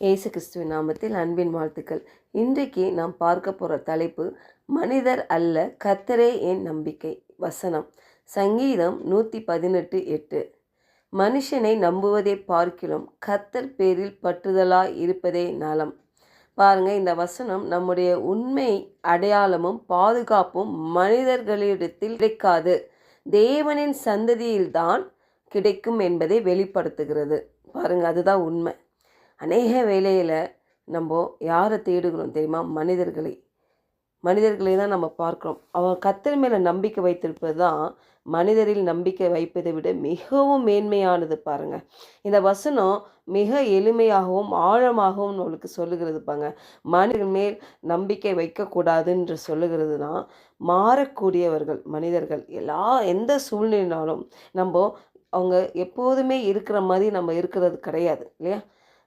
இயேசு கிறிஸ்துவின் நாமத்தில் அன்பின் வாழ்த்துக்கள். இன்றைக்கு நாம் பார்க்க போகிற தலைப்பு மனிதர் அல்ல கத்தரே என் நம்பிக்கை. வசனம். சங்கீதம் நூற்றி பதினெட்டு எட்டு. மனுஷனை நம்புவதை பார்க்கிலும் கத்தர் பேரில் பற்றுதலாய் இருப்பதே நலம். பாருங்க இந்த வசனம் நம்முடைய உண்மை அடையாளமும் பாதுகாப்பும் மனிதர்களிடத்தில் கிடைக்காது. தேவனின் சந்ததியில்தான் கிடைக்கும் என்பதை வெளிப்படுத்துகிறது. பாருங்க அதுதான் உண்மை. அநேக வேலையில் நம்ம யாரை தேடுகிறோம் தெரியுமா? மனிதர்களை. மனிதர்களை தான் நம்ம பார்க்குறோம். அவன் கத்தர் மேலே நம்பிக்கை வைத்திருப்பது தான் மனிதரில் நம்பிக்கை வைப்பதை விட மிகவும் மேன்மையானது பாருங்க. இந்த வசனம் மிக எளிமையாகவும் ஆழமாகவும் நம்மளுக்கு சொல்லுகிறது பாங்க மனிதர்கள் மேல் நம்பிக்கை வைக்கக்கூடாதுன்று சொல்லுகிறதுனா மாறக்கூடியவர்கள் மனிதர்கள். எல்லா எந்த சூழ்நிலைனாலும் நம்ம அவங்க எப்போதுமே இருக்கிற மாதிரி நம்ம இருக்கிறது கிடையாது இல்லையா?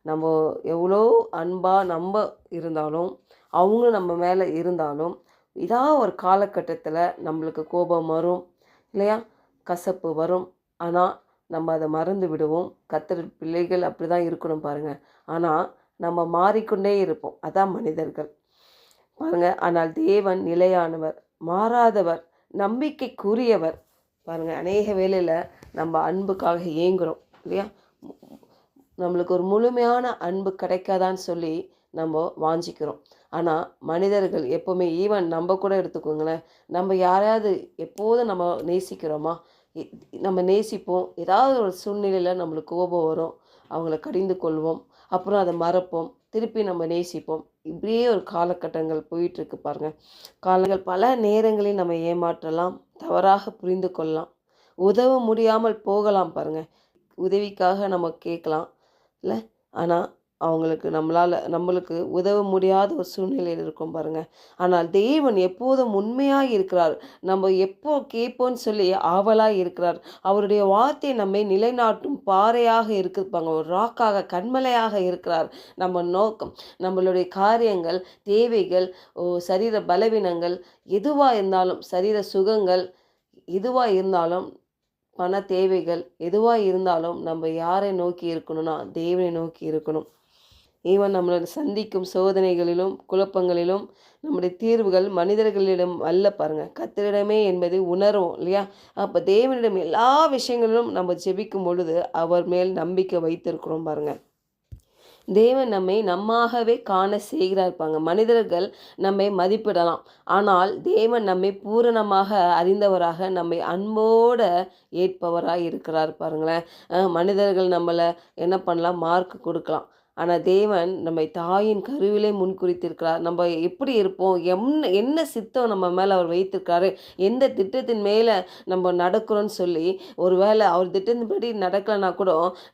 நம்ம எவ்வளோ அன்பாக நம்ம இருந்தாலும் அவங்க நம்ம மேலே இருந்தாலும் இதாக ஒரு காலகட்டத்தில் நம்மளுக்கு கோபம் வரும் இல்லையா? கசப்பு வரும். ஆனால் நம்ம அதை மறந்து விடுவோம். கத்திர பிள்ளைகள் அப்படி தான் இருக்கணும் பாருங்கள் ஆனால் நம்ம மாறிக்கொண்டே இருப்போம். அதான் மனிதர்கள். பாருங்கள் ஆனால் தேவன் நிலையானவர் மாறாதவர் நம்பிக்கைக்குரியவர். பாருங்கள் அநேக வேலையில் நம்ம அன்புக்காக ஏங்குறோம் இல்லையா? நம்மளுக்கு ஒரு முழுமையான அன்பு கிடைக்காதான்னு சொல்லி நம்ம வாஞ்சிக்கிறோம். ஆனால் மனிதர்கள் எப்போவுமே ஈவன் நம்ம கூட எடுத்துக்கோங்களேன் நம்ம யாரையாவது எப்போதும் நம்ம நேசிக்கிறோமா? நம்ம நேசிப்போம். ஏதாவது ஒரு சூழ்நிலையில் நம்மளுக்கு கோபம் வரும் அவங்கள கடிந்து கொள்வோம் அப்புறம் அதை மறப்போம் திருப்பி நம்ம நேசிப்போம். இப்படியே ஒரு காலகட்டங்கள் போயிட்டுருக்கு பாருங்கள் காலங்கள் பல நேரங்களில் நம்ம ஏமாற்றலாம் தவறாக புரிந்து கொள்ளலாம். உதவ முடியாமல் போகலாம் பாருங்கள் உதவிக்காக நம்ம கேட்கலாம். இல்லை? ஆனால் அவங்களுக்கு நம்மளால் நம்மளுக்கு உதவ முடியாத ஒரு சூழ்நிலையில் இருக்கும் பாருங்கள் ஆனால் தேவன் எப்போதும் உண்மையாக இருக்கிறார். நம்ம எப்போ கேட்போன்னு சொல்லி ஆவலாக இருக்கிறார். அவருடைய வார்த்தை நம்மை நிலைநாட்டும் பாறையாக இருப்பாங்க ஒரு ராக்காக கண்மலையாக இருக்கிறார் நம்ம நோக்கம். நம்மளுடைய காரியங்கள் தேவைகள் ஓ, சரீர பலவீனங்கள் எதுவாக இருந்தாலும் சரீர சுகங்கள் எதுவாக இருந்தாலும் பண தேவைகள் எதுவாக இருந்தாலும் நம்ம யாரை நோக்கி இருக்கணும்னா தேவனை நோக்கி இருக்கணும். ஈவன் நம்மளோட சந்திக்கும் சோதனைகளிலும் குழப்பங்களிலும் நம்முடைய தீர்வுகள் மனிதர்களிடம் அல்ல பாருங்கள் கத்தரிடமே என்பதை உணர்வோம் இல்லையா? அப்போ தேவனிடம் எல்லா விஷயங்களிலும் நம்ம ஜெபிக்கும் பொழுது அவர் மேல் நம்பிக்கை வைத்திருக்கிறோம் பாருங்கள் தேவன் நம்மை நம்மாகவே காண செய்கிறாருப்பாங்க மனிதர்கள் நம்மை மதிப்பிடலாம். ஆனால் தேவன் நம்மை பூரணமாக அறிந்தவராக நம்மை அன்போட ஏற்பவராக இருக்கிறார் பாருங்களேன். மனிதர்கள் நம்மளை என்ன பண்ணலாம்? மார்க் கொடுக்கலாம். ஆனால் தேவன் நம்மை தாயின் கருவிலே முன்குறித்திருக்கிறார். நம்ம எப்படி இருப்போம்? என்ன என்ன சித்தம் நம்ம மேலே அவர் வைத்திருக்காரு? எந்த திட்டத்தின் மேலே நம்ம நடக்கிறோன்னு சொல்லி ஒருவேளை அவர் திட்டத்தின்படி நடக்கலைன்னா கூட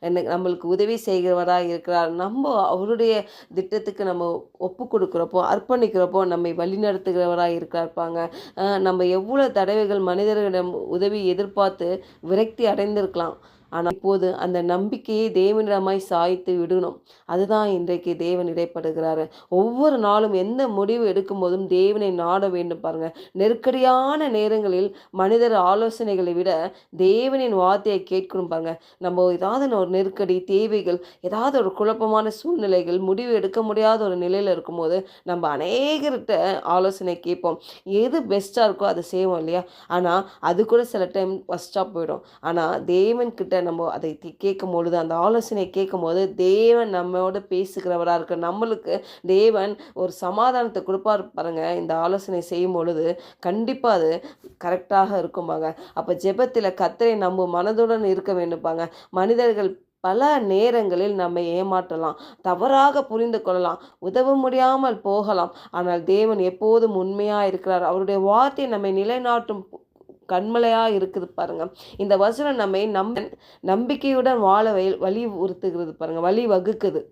எனக்கு நம்மளுக்கு உதவி செய்கிறவராக இருக்கிறார். நம்ம அவருடைய திட்டத்துக்கு நம்ம ஒப்பு கொடுக்குறப்போ அர்ப்பணிக்கிறப்போ நம்மை வழிநடத்துகிறவராக இருக்கிறப்பாங்க நம்ம எவ்வளோ தடவைகள் மனிதர்களிடம் உதவி எதிர்பார்த்து விரக்தி அடைந்திருக்கலாம். ஆனால் இப்போது அந்த நம்பிக்கையை தேவனிடமாய் சாய்த்து விடணும். அதுதான் இன்றைக்கு தேவன் இடைப்படுகிறாரு. ஒவ்வொரு நாளும் எந்த முடிவு எடுக்கும் போதும் தேவனை நாட வேண்டும் பாருங்க. நெருக்கடியான நேரங்களில் மனிதர் ஆலோசனைகளை விட தேவனின் வார்த்தையை கேட்கணும் பாருங்க. நம்ம ஏதாவது ஒரு நெருக்கடி தேவைகள் ஏதாவது ஒரு குழப்பமான சூழ்நிலைகள் முடிவு எடுக்க முடியாத ஒரு நிலையில் இருக்கும்போது நம்ம அநேகர்கிட்ட ஆலோசனை கேட்போம். எது பெஸ்ட்டாக இருக்கோ அதை செய்வோம் இல்லையா? ஆனால் அது கூட சில டைம் ஃபஸ்ட்டாக போயிடும். ஆனால் தேவன் கிட்ட நம்ம அதை கேட்கும் பொழுது அந்த ஆலோசனை கேட்கும் போது தேவன் நம்மோட பேசுகிறவராக இருக்க நம்மளுக்கு தேவன் ஒரு சமாதானத்தை கொடுப்பார் பாருங்க. இந்த ஆலோசனை செய்யும் பொழுது கண்டிப்பாக அது கரெக்டாக இருக்கும்பாங்க அப்போ ஜெபத்தில் கத்தரை நம்ம மனதுடன் இருக்க வேண்டும்பாங்க மனிதர்கள் பல நேரங்களில் நம்மை ஏமாற்றலாம் தவறாக புரிந்து கொள்ளலாம் உதவ முடியாமல் போகலாம். ஆனால் தேவன் எப்போதும் உண்மையாக இருக்கிறார். அவருடைய வார்த்தை நம்மை நிலைநாட்டும் கண்மலையாக இருக்குது பாருங்க. இந்த வசனம் நம்மை நம் நம்பிக்கையுடன் வாழ வழி வலியுறுத்துகிறது பாருங்க. வழி வகுக்குது.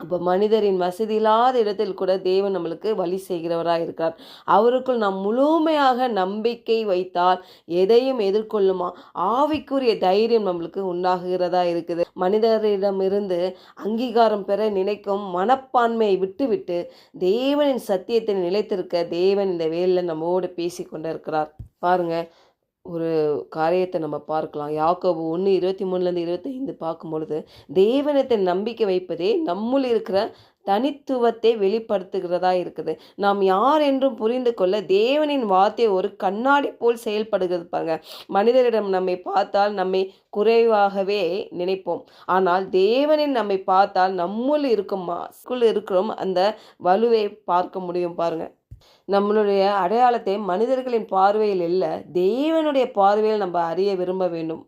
அப்போ மனிதரின் வசதி இல்லாத இடத்தில் கூட தேவன் நம்மளுக்கு வழி செய்கிறவராக இருக்கார் அவருக்குள் நாம் முழுமையாக நம்பிக்கை வைத்தால் எதையும் எதிர்கொள்ளுமா? ஆவிக்குரிய தைரியம் நம்மளுக்கு உண்டாகுகிறதா இருக்குது. மனிதரிடமிருந்து அங்கீகாரம் பெற நினைக்கும் மனப்பான்மையை விட்டுவிட்டு தேவனின் சத்தியத்தை நிலைத்திருக்க தேவன் இந்த வேலையில் நம்மோடு பேசி கொண்டிருக்கிறார் பாருங்கள் ஒரு காரியத்தை நம்ம பார்க்கலாம். யாக்கோபு ஒன்று இருபத்தி மூணுலேருந்து இருபத்தைந்து பார்க்கும் பொழுது தேவனத்தை நம்பிக்கை வைப்பதே நம்முள் இருக்கிற தனித்துவத்தை வெளிப்படுத்துகிறதா இருக்குது. நாம் யார் என்றும் புரிந்து கொள்ள தேவனின் வார்த்தை ஒரு கண்ணாடி போல் செயல்படுகிறது பாருங்க. மனிதரிடம் நம்மை பார்த்தால் நம்மை குறைவாகவே நினைப்போம். ஆனால் தேவனின் நம்மை பார்த்தால் நம்முள் இருக்கும் இருக்கிறோம் அந்த வலுவை பார்க்க முடியும் பாருங்கள் நம்மளுடைய அடையாளத்தை மனிதர்களின் பார்வையில் இல்லை தேவனுடைய பார்வையில் நம்ம அறிய விரும்ப வேண்டும்.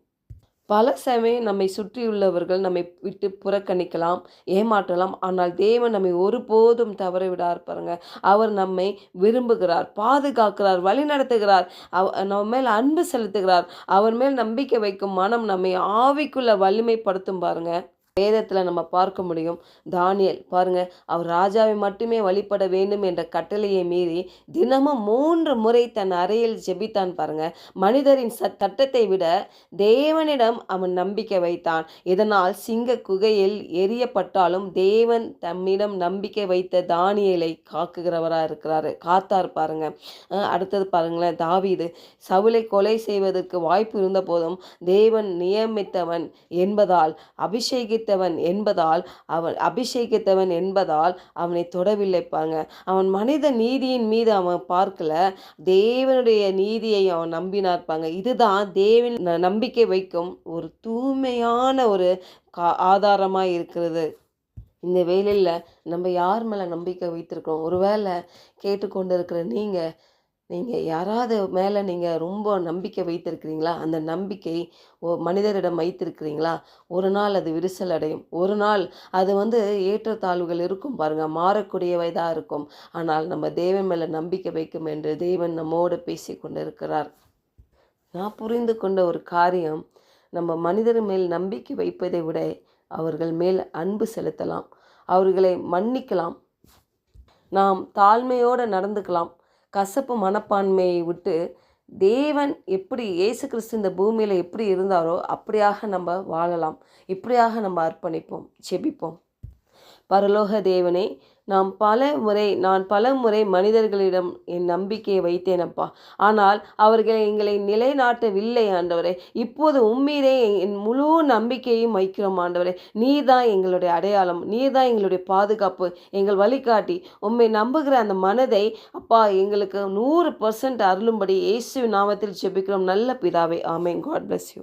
பல சமயம் நம்மை சுற்றியுள்ளவர்கள் நம்மை விட்டு புறக்கணிக்கலாம் ஏமாற்றலாம் ஆனால் தேவன் நம்மை ஒருபோதும் தவற விடார் பாருங்க. அவர் நம்மை விரும்புகிறார் பாதுகாக்கிறார் வழி நடத்துகிறார் அவ நம்ம மேல் அன்பு செலுத்துகிறார். அவர் மேல் நம்பிக்கை வைக்கும் மனம் நம்மை ஆவிக்குள்ள வலிமைப்படுத்தும் பாருங்கள் வேதத்தில் நம்ம பார்க்க முடியும். தானியல் பாருங்க அவர் ராஜாவை மட்டுமே வழிபட வேண்டும் என்ற கட்டளையை மீறி தினமும் மூன்று முறை தன் அறையில் ஜெபித்தான் பாருங்க. மனிதரின் ச தட்டத்தை விட தேவனிடம் அவன் நம்பிக்கை வைத்தான். இதனால் சிங்க குகையில் எரியப்பட்டாலும் தேவன் தம்மிடம் நம்பிக்கை வைத்த தானியலை காக்குகிறவராக இருக்கிறாரு. காத்தார் பாருங்க. அடுத்தது பாருங்களேன் தாவிது. சவுளை கொலை செய்வதற்கு வாய்ப்பு இருந்த போதும் தேவன் நியமித்தவன் என்பதால் அபிஷேகித்த அபிஷேகித்தவன் என்பதால் அவன் அபிஷேகித்தவன் என்பதால் அவனை தொடவில்லை பாருங்க அவன் மனித நீதியின் மீது அவன் பார்க்கல. தேவனுடைய நீதியை அவன் நம்பினார்ப்பாங்க. இதுதான் தேவன் நம்பிக்கை வைக்கும் ஒரு தூய்மையான ஒரு கா ஆதாரமாக இருக்கிறது. இந்த வேலையில் நம்ம யார் மேலே நம்பிக்கை வைத்திருக்கிறோம்? ஒருவேளை கேட்டுக்கொண்டு இருக்கிற நீங்கள் நீங்கள் யாராவது மேலே நீங்கள் ரொம்ப நம்பிக்கை வைத்திருக்கிறீங்களா? அந்த நம்பிக்கை ஓ மனிதரிடம் வைத்திருக்கிறீங்களா? ஒரு நாள் அது விரிசல் அடையும். ஒரு நாள் அது வந்து ஏற்றத்தாழ்வுகள் இருக்கும் பாருங்கள் மாறக்கூடியவை தான் இருக்கும். ஆனால் நம்ம தேவன் மேலே நம்பிக்கை வைக்கும் என்று தேவன் நம்மோடு பேசி கொண்டு இருக்கிறார் நான் புரிந்து கொண்ட ஒரு காரியம் நம்ம மனிதர் மேல் நம்பிக்கை வைப்பதை விட அவர்கள் மேல் அன்பு செலுத்தலாம். அவர்களை மன்னிக்கலாம். நாம் தாழ்மையோடு நடந்துக்கலாம். கசப்பு மனப்பான்மையை விட்டு தேவன் எப்படி இயேசு கிறிஸ்து இந்த பூமியில் எப்படி இருந்தாரோ அப்படியாக நம்ம வாழலாம். இப்படியாக நம்ம அர்ப்பணிப்போம் செபிப்போம். பரலோக தேவனே நாம் பல முறை நான் பல முறை மனிதர்களிடம் என் நம்பிக்கையை வைத்தேனப்பா. ஆனால் அவர்கள் எங்களை நிலைநாட்டவில்லை ஆண்டவரே. இப்போது உம்மீதே என் முழு நம்பிக்கையும் வைக்கிறோம் ஆண்டவரே. நீர் தான் எங்களுடைய அடையாளம் நீர் தான் எங்களுடைய பாதுகாப்பு. எங்கள் வழிகாட்டி உண்மை நம்புகிற அந்த மனதை அப்பா எங்களுக்கு நூறு பர்சன்ட் அருளும்படி இயேசு நாமத்தில் ஜெபிக்கிறோம். நல்ல பிதாவை ஆமேன். God bless you